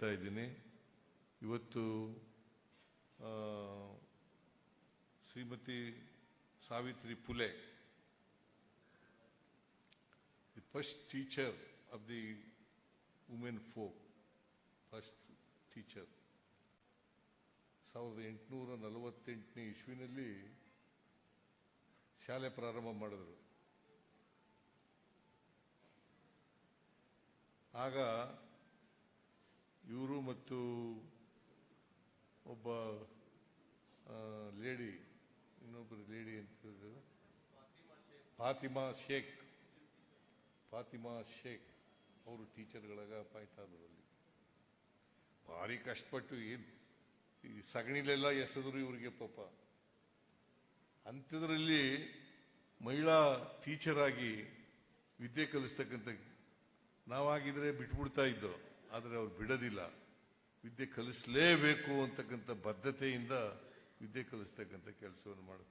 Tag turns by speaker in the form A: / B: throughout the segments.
A: ಹೇಳ್ತಾ ಇದ್ದೀನಿ. ಇವತ್ತು Shrimati Savitri Phule the first teacher of the womenfolk first teacher ಸಾವಿರದ ಎಂಟುನೂರ ನಲವತ್ತೆಂಟನೇ ಇಸ್ವಿನಲ್ಲಿ ಶಾಲೆ ಪ್ರಾರಂಭ ಮಾಡಿದರು. ಆಗ ಇವರು ಮತ್ತು ಒಬ್ಬ ಲೇಡಿ ಇನ್ನೊಬ್ಬರು ಲೇಡಿ ಅಂತ ಹೇಳಿದ್ರೆ, ಫಾತಿಮಾ ಶೇಖ್. ಫಾತಿಮಾ ಶೇಖ್ ಅವರು ಟೀಚರ್ಗಳಾಗ ಅಪಾಯಿಂಟ್ ಆದ್ರಲ್ಲಿ ಭಾರಿ ಕಷ್ಟಪಟ್ಟು ಏನು, ಈ ಸಗಣಿಲೆಲ್ಲ ಎಸೆದ್ರು ಇವರಿಗೆ ಪಾಪ. ಅಂಥದ್ರಲ್ಲಿ ಮಹಿಳಾ ಟೀಚರ್ ಆಗಿ ವಿದ್ಯೆ ಕಲಿಸ್ತಕ್ಕಂಥ ನಾವಾಗಿದ್ರೆ ಬಿಟ್ಬಿಡ್ತಾ ಇದ್ದೋ. ಆದರೆ ಅವ್ರು ಬಿಡೋದಿಲ್ಲ. ವಿದ್ಯೆ ಕಲಿಸಲೇಬೇಕು ಅಂತಕ್ಕಂಥ ಬದ್ಧತೆಯಿಂದ ವಿದ್ಯೆ ಕಲಿಸ್ತಕ್ಕಂಥ ಕೆಲಸವನ್ನು ಮಾಡು.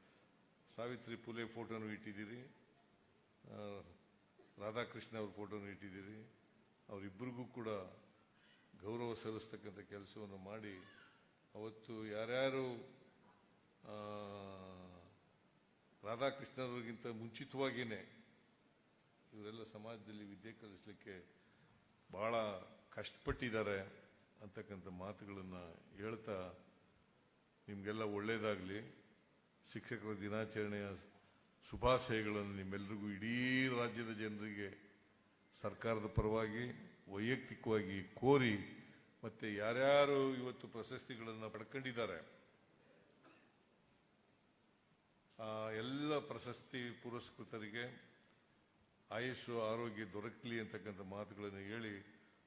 A: ಸಾವಿತ್ರಿ ಪುಲೆ ಫೋಟೋನು ಇಟ್ಟಿದ್ದೀರಿ. ರಾಧಾಕೃಷ್ಣ ಅವ್ರ ಫೋಟೋನು ಇಟ್ಟಿದ್ದೀರಿ. ಅವರಿಬ್ಬರಿಗೂ ಕೂಡ ಗೌರವ ಸಲ್ಲಿಸ್ತಕ್ಕಂಥ ಕೆಲಸವನ್ನು ಮಾಡಿ ಅವತ್ತು ಯಾರ್ಯಾರು ಆ, ರಾಧಾಕೃಷ್ಣವ್ರಿಗಿಂತ ಮುಂಚಿತವಾಗಿಯೇ ಇವರೆಲ್ಲ ಸಮಾಜದಲ್ಲಿ ವಿದ್ಯೆ ಕಲಿಸಲಿಕ್ಕೆ ಬಹಳ ಕಷ್ಟಪಟ್ಟಿದ್ದಾರೆ ಅಂತಕ್ಕಂಥ ಮಾತುಗಳನ್ನು ಹೇಳ್ತಾ ನಿಮಗೆಲ್ಲ ಒಳ್ಳೆಯದಾಗಲಿ ಶಿಕ್ಷಕರ ದಿನಾಚರಣೆಯ ಶುಭಾಶಯಗಳನ್ನು ನಿಮ್ಮೆಲ್ಲರಿಗೂ ಇಡೀ ರಾಜ್ಯದ ಜನರಿಗೆ ಸರ್ಕಾರದ ಪರವಾಗಿ, ವೈಯಕ್ತಿಕವಾಗಿ ಕೋರಿ ಮತ್ತೆ ಯಾರ್ಯಾರು ಇವತ್ತು ಪ್ರಶಸ್ತಿಗಳನ್ನು ಪಡ್ಕೊಂಡಿದ್ದಾರೆ. ಆ ಎಲ್ಲ ಪ್ರಶಸ್ತಿ ಪುರಸ್ಕೃತರಿಗೆ ಆಯುಷು ಆರೋಗ್ಯ ದೊರಕಲಿ ಅಂತಕ್ಕಂಥ ಮಾತುಗಳನ್ನು ಹೇಳಿ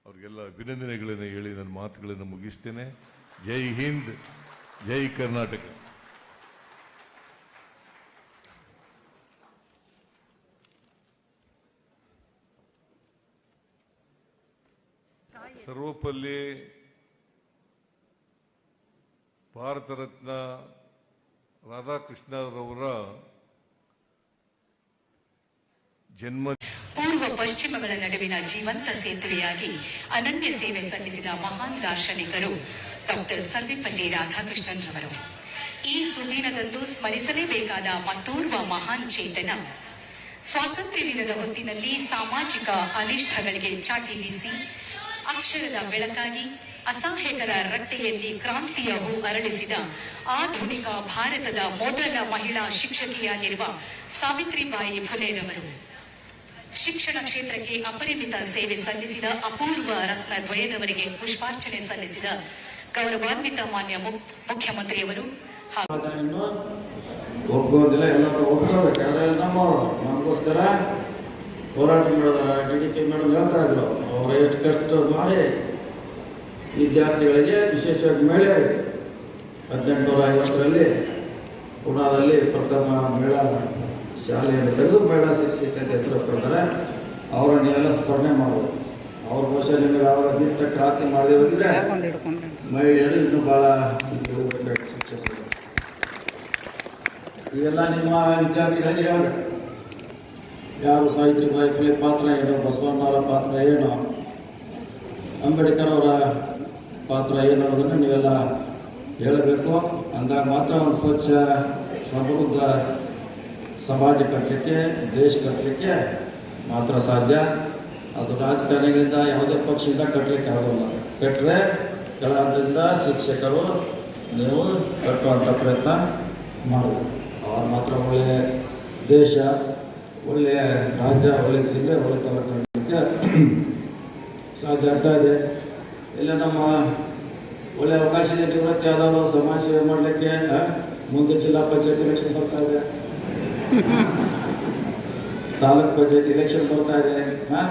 A: ಅವ್ರಿಗೆಲ್ಲ ಅಭಿನಂದನೆಗಳನ್ನು ಹೇಳಿ ನನ್ನ ಮಾತುಗಳನ್ನು ಮುಗಿಸ್ತೇನೆ. ಜೈ ಹಿಂದ್ ಜೈ ಕರ್ನಾಟಕ. ಸರ್ವಪಲ್ಲಿ ಭಾರತ ರತ್ನ ರಾಧಾಕೃಷ್ಣರವರ ಜನ್ಮ
B: ಪೂರ್ವ ಪಶ್ಚಿಮಗಳ ನಡುವಿನ ಜೀವಂತ ಸೇತುವೆಯಾಗಿ ಅನನ್ಯ ಸೇವೆ ಸಲ್ಲಿಸಿದ ಮಹಾನ್ ದಾರ್ಶನಿಕರು ಡಾಕ್ಟರ್ ಸರ್ವಿಪಲ್ಲಿ ರಾಧಾಕೃಷ್ಣನ್ ರವರು ಈ ಸುದಿನದಂದು ಸ್ಮರಿಸಲೇಬೇಕಾದ ಮತ್ತೋರ್ವ ಮಹಾನ್ ಚೇತನ. ಸ್ವಾತಂತ್ರ್ಯ ದಿನದ ಹೊತ್ತಿನಲ್ಲಿ ಸಾಮಾಜಿಕ ಅನಿಷ್ಠಗಳಿಗೆ ಚಾಟಿ ಬೀಸಿ, ಅಕ್ಷರದ ಬೆಳಕಾಗಿ, ಅಸಹಾಯಕರ ರಟ್ಟೆಯಲ್ಲಿ ಕ್ರಾಂತಿಯ ಹೂ ಅರಳಿಸಿದ ಆಧುನಿಕ ಭಾರತದ ಮೊದಲ ಮಹಿಳಾ ಶಿಕ್ಷಕಿಯಾಗಿರುವ ಸಾವಿತ್ರಿಬಾಯಿ ಫುಲೆರವರು. ಶಿಕ್ಷಣ ಕ್ಷೇತ್ರಕ್ಕೆ ಅಪರಿಮಿತ ಸೇವೆ ಸಲ್ಲಿಸಿದ ಅಪೂರ್ವ ರತ್ನ ದ್ವಯದವರಿಗೆ ಪುಷ್ಪಾರ್ಚನೆ ಸಲ್ಲಿಸಿದ ಗೌರವಾನ್ವಿತ ಮಾನ್ಯ ಮುಖ್- ಮುಖ್ಯಮಂತ್ರಿಯವರು
C: ಒಪ್ಕೋದಿಲ್ಲ ಎಲ್ಲರೂ ಒಪ್ಕೋಬೇಕು. ಯಾರು ನಮ್ಮವರು ನಮಗೋಸ್ಕರ ಹೋರಾಟ ಮಾಡಿದಾರ ಡಿ ಡಿ ಪಿ ಮೇಡಮ್ ಹೇಳ್ತಾ ಇದ್ರು. ಅವರು ಎಷ್ಟು ಕಷ್ಟ ಮಾಡಿ ವಿದ್ಯಾರ್ಥಿಗಳಿಗೆ, ವಿಶೇಷವಾಗಿ ಮಹಿಳೆಯರಿಗೆ ಹದಿನೆಂಟುನೂರ ಐವತ್ತರಲ್ಲಿ ಪುಣಾದಲ್ಲಿ ಪ್ರಥಮ ಮಹಿಳಾ ಶಾಲೆಯನ್ನು ತೆಗೆದು ಬೇಡ ಶಿಕ್ಷಕ ಹೆಸರು ಕೊಡ್ತಾರೆ. ಅವರನ್ನು ಎಲ್ಲ ಸ್ಮರಣೆ ಮಾಡ್ಬೋದು ಅವ್ರ ಬಹುಶಃ ನಿಮಗೆ ಆವಾಗ ದಿಟ್ಟ ಕ್ರಾಂತಿ ಮಾಡದೆ ಹೋಗಿದ್ರೆ ಮಹಿಳೆಯರು ಇನ್ನೂ ಭಾಳ ಶಿಕ್ಷಕರು. ಇವೆಲ್ಲ ನಿಮ್ಮ ವಿದ್ಯಾರ್ಥಿಗಳಿಗೆ ಹೇಳಬೇಕು ಯಾರು ಸಾಹಿತ್ರಿ ಬಾಯಿ ಪಾತ್ರ ಏನು, ಬಸವಣ್ಣವರ ಪಾತ್ರ ಏನು, ಅಂಬೇಡ್ಕರ್ ಅವರ ಪಾತ್ರ ಏನು ಅನ್ನೋದನ್ನು ನೀವೆಲ್ಲ ಹೇಳಬೇಕು. ಅಂದಾಗ ಮಾತ್ರ ಒಂದು ಸ್ವಚ್ಛ, ಸಮೃದ್ಧ ಸಮಾಜ ಕಟ್ಟಲಿಕ್ಕೆ, ದೇಶ ಕಟ್ಟಲಿಕ್ಕೆ ಮಾತ್ರ ಸಾಧ್ಯ. ಅದು ರಾಜಕಾರಣಿಗಳಿಂದ ಯಾವುದೇ ಪಕ್ಷದಿಂದ ಕಟ್ಟಲಿಕ್ಕೆ ಆಗೋಲ್ಲ. ಕಟ್ಟರೆ ಕೆಳಹಂತದಿಂದ ಶಿಕ್ಷಕರು ನೀವು ಕಟ್ಟುವಂಥ ಪ್ರಯತ್ನ ಮಾಡಬೇಕು. ಅವ್ರು ಮಾತ್ರ ಒಳ್ಳೆಯ ದೇಶ ಒಳ್ಳೆಯ ರಾಜ್ಯ ಒಳ್ಳೆಯ ಜಿಲ್ಲೆ ಒಳ್ಳೆಯ ತಾಲೂಕು ಸಾಧ್ಯ ಆಗ್ತಾ ಇದೆ. ಇಲ್ಲ ನಮ್ಮ ಒಳ್ಳೆಯ ಅವಕಾಶ ನಿವೃತ್ತಿ ಆದವರು ಸಮಾಜ ಸೇವೆ ಮಾಡಲಿಕ್ಕೆ ಮುಂದೆ ಜಿಲ್ಲಾ ಪಂಚಾಯತ್ ಎಲೆಕ್ಷನ್ ಬರ್ತಾ ಇದೆ. ತಾಲೂಕ್ ಪಂಚಾಯತ್ ಎಲೆಕ್ಷನ್ ಬರ್ತಾ ಇದೆ. ಹಾಂ?